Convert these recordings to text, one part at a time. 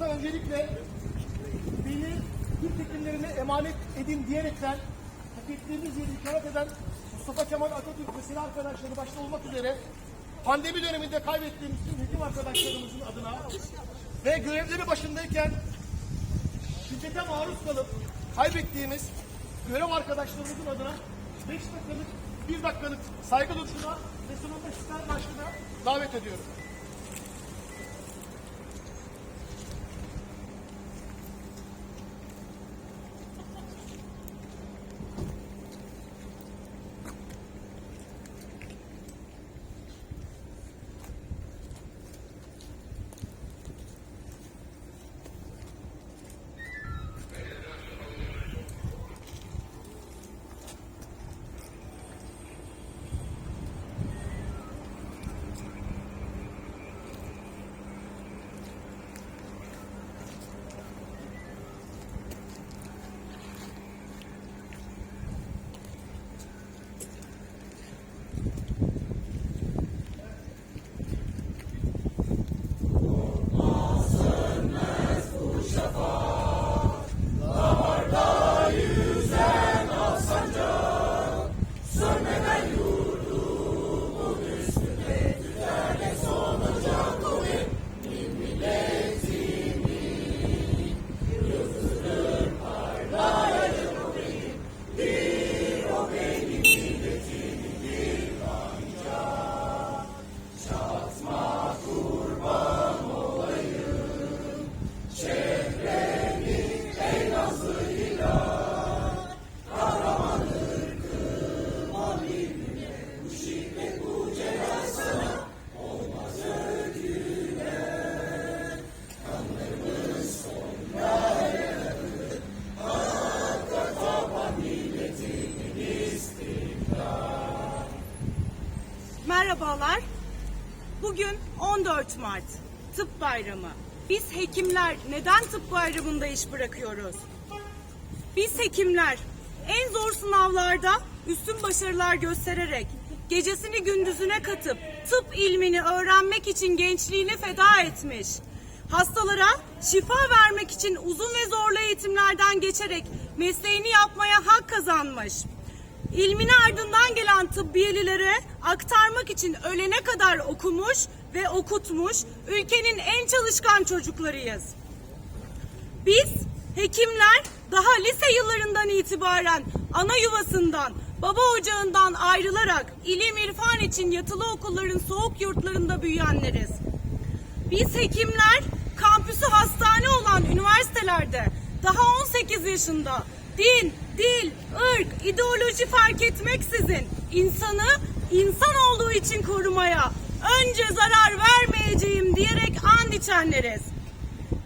başlamamızdan öncelikle beni Türk hekimlerine emanet edin diyerekten ettiğimiz yeri ikamet eden Mustafa Kemal Atatürk ve silah arkadaşları başta olmak üzere pandemi döneminde kaybettiğimiz tüm hekim arkadaşlarımızın adına ve görevleri başındayken şiddete maruz kalıp kaybettiğimiz görev arkadaşlarımızın adına 5 dakikalık, 1 dakikalık saygı duruşuna ve sonunda ister başlığına davet ediyorum. Merhabalar. Bugün 14 Mart. Tıp Bayramı. Biz hekimler neden tıp bayramında iş bırakıyoruz? Biz hekimler en zor sınavlarda üstün başarılar göstererek gecesini gündüzüne katıp tıp ilmini öğrenmek için gençliğini feda etmiş. Hastalara şifa vermek için uzun ve zorlu eğitimlerden geçerek mesleğini yapmaya hak kazanmış. İlmini ardından gelen tıbbiyelilere aktarmak için ölene kadar okumuş ve okutmuş ülkenin en çalışkan çocuklarıyız. Biz hekimler daha lise yıllarından itibaren ana yuvasından, baba ocağından ayrılarak ilim irfan için yatılı okulların soğuk yurtlarında büyüyenleriz. Biz hekimler kampüsü hastane olan üniversitelerde daha 18 yaşında din, dil, ırk, ideoloji fark etmeksizin insanı insan olduğu için korumaya önce zarar vermeyeceğim diyerek and içenleriz.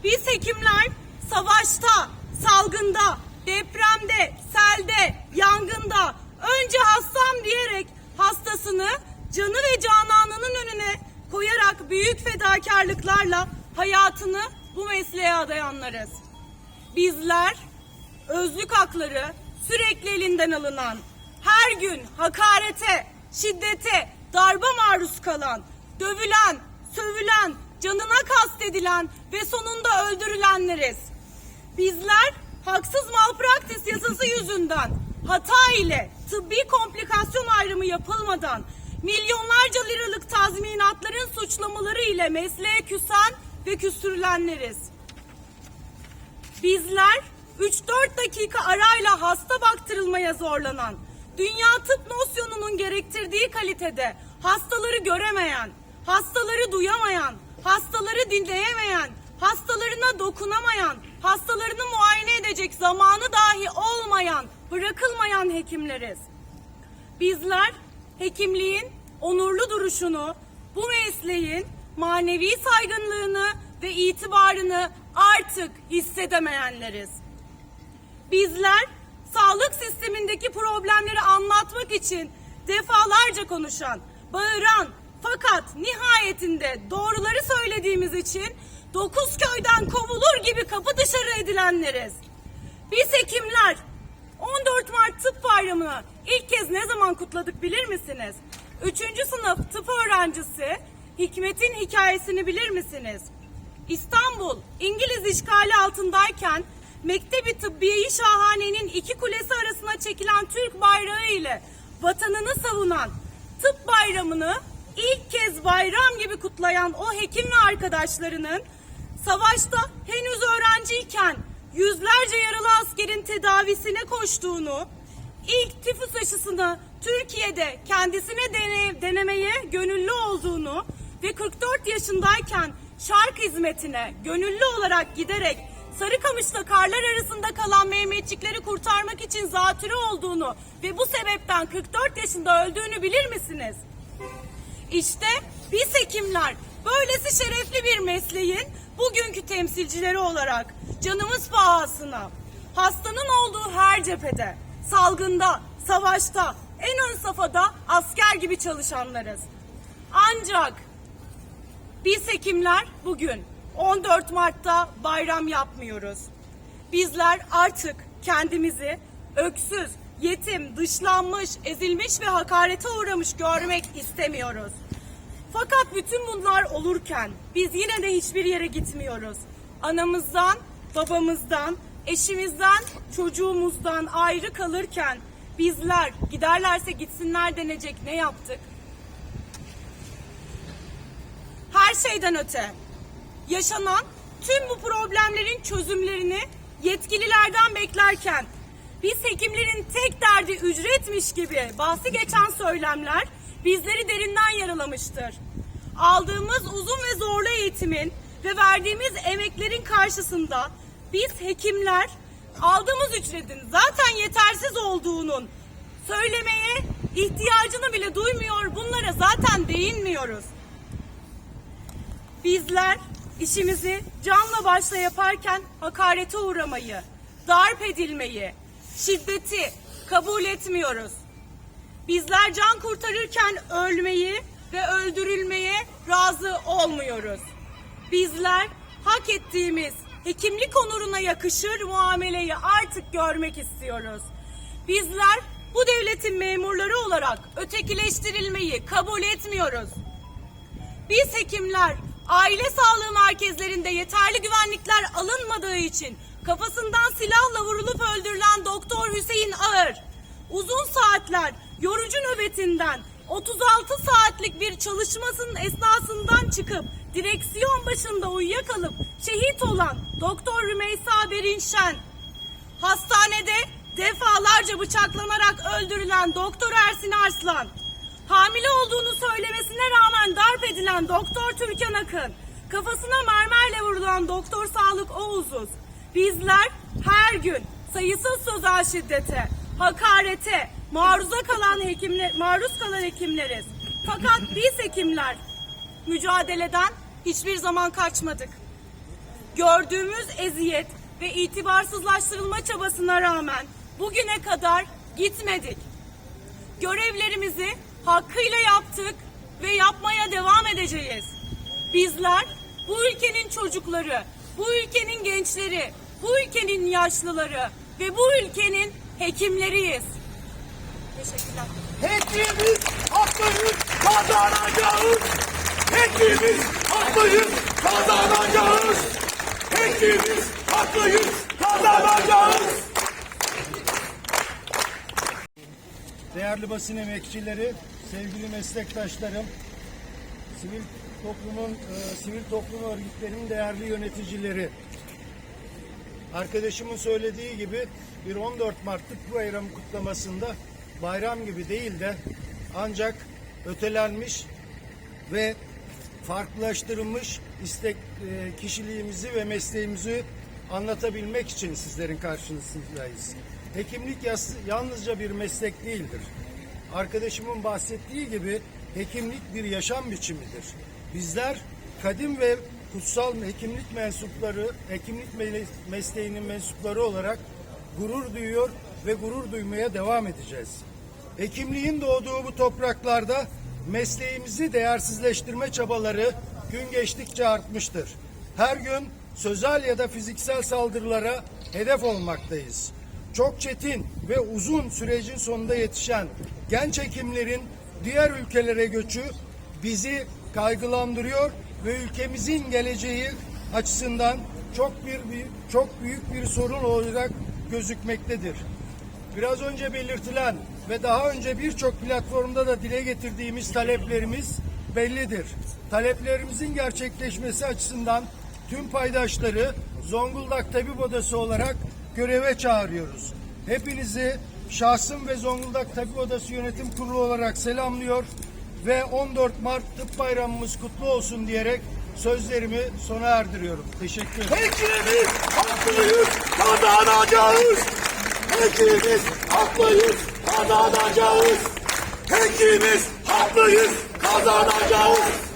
Biz hekimler savaşta, salgında, depremde, selde, yangında önce hastam diyerek hastasını canı ve cananının önüne koyarak büyük fedakarlıklarla hayatını bu mesleğe adayanlarız. Bizler özlük hakları sürekli elinden alınan, her gün hakarete, şiddete, darba maruz kalan, dövülen, sövülen, canına kastedilen ve sonunda öldürülenleriz. Bizler haksız malpraktis yasası yüzünden hata ile tıbbi komplikasyon ayrımı yapılmadan milyonlarca liralık tazminatların suçlamaları ile mesleğe küsen ve küstürülenleriz. Bizler 3-4 dakika arayla hasta baktırılmaya zorlanan, dünya tıp nosyonunun gerektirdiği kalitede hastaları göremeyen, hastaları duyamayan, hastaları dinleyemeyen, hastalarına dokunamayan, hastalarını muayene edecek zamanı dahi olmayan, bırakılmayan hekimleriz. Bizler hekimliğin onurlu duruşunu, bu mesleğin manevi saygınlığını ve itibarını artık hissedemeyenleriz. Bizler sağlık sistemindeki problemleri anlatmak için defalarca konuşan, bağıran fakat nihayetinde doğruları söylediğimiz için dokuz köyden kovulur gibi kapı dışarı edilenleriz. Biz hekimler 14 Mart Tıp Bayramı'nı ilk kez ne zaman kutladık bilir misiniz? Üçüncü sınıf tıp öğrencisi Hikmet'in hikayesini bilir misiniz? İstanbul İngiliz işgali altındayken Mektebi Tıbbiye-i Şahane'nin iki kulesi arasına çekilen Türk bayrağı ile vatanını savunan tıp bayramını ilk kez bayram gibi kutlayan o hekim ve arkadaşlarının savaşta henüz öğrenciyken yüzlerce yaralı askerin tedavisine koştuğunu, ilk tifüs aşısını Türkiye'de kendisine dene- denemeye gönüllü olduğunu ve 44 yaşındayken şark hizmetine gönüllü olarak giderek Sarıkamış'ta karlar arasında kalan Mehmetçikleri kurtarmak için zatürre olduğunu ve bu sebepten 44 yaşında öldüğünü bilir misiniz? İşte biz hekimler böylesi şerefli bir mesleğin bugünkü temsilcileri olarak canımız pahasına hastanın olduğu her cephede, salgında, savaşta, en ön safhada asker gibi çalışanlarız. Ancak biz hekimler bugün 14 Mart'ta bayram yapmıyoruz. Bizler artık kendimizi öksüz, yetim, dışlanmış, ezilmiş ve hakarete uğramış görmek istemiyoruz. Fakat bütün bunlar olurken biz yine de hiçbir yere gitmiyoruz. Anamızdan, babamızdan, eşimizden, çocuğumuzdan ayrı kalırken bizler giderlerse gitsinler denecek ne yaptık? Her şeyden öte yaşanan tüm bu problemlerin çözümlerini yetkililerden beklerken biz hekimlerin tek derdi ücretmiş gibi bahsi geçen söylemler bizleri derinden yaralamıştır. Aldığımız uzun ve zorlu eğitimin ve verdiğimiz emeklerin karşısında biz hekimler aldığımız ücretin zaten yetersiz olduğunun söylemeye ihtiyacını bile duymuyor, bunlara zaten değinmiyoruz. Bizler işimizi canla başla yaparken hakarete uğramayı, darp edilmeyi, şiddeti kabul etmiyoruz. Bizler can kurtarırken ölmeyi ve öldürülmeye razı olmuyoruz. Bizler hak ettiğimiz hekimlik onuruna yakışır muameleyi artık görmek istiyoruz. Bizler bu devletin memurları olarak ötekileştirilmeyi kabul etmiyoruz. Biz hekimler aile sağlığı merkezlerinde yeterli güvenlikler alınmadığı için kafasından silahla vurulup öldürülen Doktor Hüseyin Ağır, uzun saatler yorucu nöbetinden 36 saatlik bir çalışmasının esnasından çıkıp direksiyon başında uyuyakalıp şehit olan Doktor Rümeysa Berinşen, Hastanede defalarca bıçaklanarak öldürülen Doktor Ersin Arslan, hamile olduğunu söylemesine rağmen darp edilen Doktor Türkan Akın, kafasına mermerle vurulan Doktor Sağlık Oğuzuz, bizler her gün sayısız sözel şiddete, hakarete maruza kalan hekimler, maruz kalan hekimleriz. Fakat biz hekimler mücadeleden hiçbir zaman kaçmadık gördüğümüz eziyet ve itibarsızlaştırılma çabasına rağmen bugüne kadar gitmedik. Görevlerimizi hakkıyla yaptık ve yapmaya devam edeceğiz. Bizler bu ülkenin çocukları, bu ülkenin gençleri, bu ülkenin yaşlıları ve bu ülkenin hekimleriyiz. Teşekkürler. Hepimiz haklıyız, kazanacağız. Hepimiz haklıyız, kazanacağız. Hepimiz haklıyız, kazanacağız. Değerli basın emekçileri, sevgili meslektaşlarım, sivil toplumun, e, sivil toplum örgütlerinin değerli yöneticileri, Arkadaşımın söylediği gibi bir 14 Mart'lık bayram kutlamasında bayram gibi değil de ancak ötelenmiş ve farklılaştırılmış istek e, kişiliğimizi ve mesleğimizi anlatabilmek için sizlerin karşınızdayız. Hekimlik yalnızca bir meslek değildir. Arkadaşımın bahsettiği gibi hekimlik bir yaşam biçimidir. Bizler kadim ve kutsal hekimlik mensupları, hekimlik me- mesleğinin mensupları olarak gurur duyuyor ve gurur duymaya devam edeceğiz. Hekimliğin doğduğu bu topraklarda mesleğimizi değersizleştirme çabaları gün geçtikçe artmıştır. Her gün sözel ya da fiziksel saldırılara hedef olmaktayız. Çok çetin ve uzun sürecin sonunda yetişen genç hekimlerin diğer ülkelere göçü bizi kaygılandırıyor ve ülkemizin geleceği açısından çok bir, çok büyük bir sorun olarak gözükmektedir. Biraz önce belirtilen ve daha önce birçok platformda da dile getirdiğimiz taleplerimiz bellidir. Taleplerimizin gerçekleşmesi açısından tüm paydaşları Zonguldak Tabip Odası olarak göreve çağırıyoruz. Hepinizi şahsım ve Zonguldak Tabip Odası Yönetim Kurulu olarak selamlıyor ve 14 Mart Tıp Bayramımız kutlu olsun diyerek sözlerimi sona erdiriyorum. Teşekkür ederim. Hekimimiz haklıyız, kazanacağız. Hekimimiz haklıyız, kazanacağız. Hekimimiz haklıyız, kazanacağız.